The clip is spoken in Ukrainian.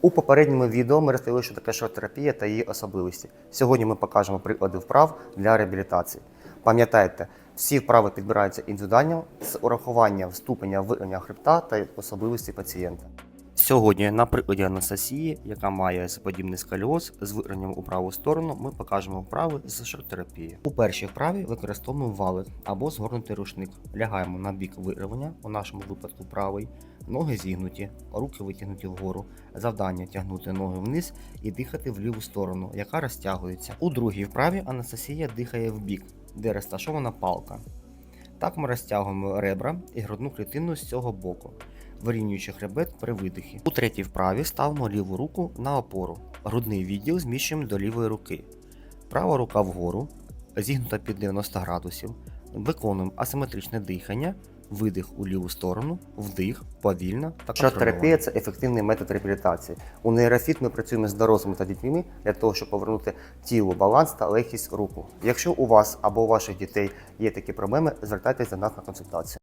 У попередньому відео ми розповіли, що таке шок-терапія та її особливості. Сьогодні ми покажемо приклади вправ для реабілітації. Пам'ятайте, всі вправи підбираються індивідуально з урахуванням ступеня вигнення хребта та особливості пацієнта. Сьогодні на прикладі Анастасії, яка має подібний сколіоз з вигранням у праву сторону, ми покажемо вправи з шок-терапії. У першій вправі використовуємо валик або згорнутий рушник. Лягаємо на бік виривання, у нашому випадку правий, ноги зігнуті, руки витягнуті вгору. Завдання тягнути ноги вниз і дихати в ліву сторону, яка розтягується. У другій вправі Анастасія дихає в бік, де розташована палка. Так ми розтягуємо ребра і грудну клітину з цього боку, вирівнюючи хребет при видихі. У третій вправі ставимо ліву руку на опору. Грудний відділ зміщуємо до лівої руки. Права рука вгору, зігнута під 90 градусів. Виконуємо асиметричне дихання, видих у ліву сторону, вдих, повільно та Шок-терапія це ефективний метод реабілітації. У нейрофіт ми працюємо з дорослими та дітьми для того, щоб повернути тілу баланс та легкість руху. Якщо у вас або у ваших дітей є такі проблеми, звертайтеся до нас на консультацію.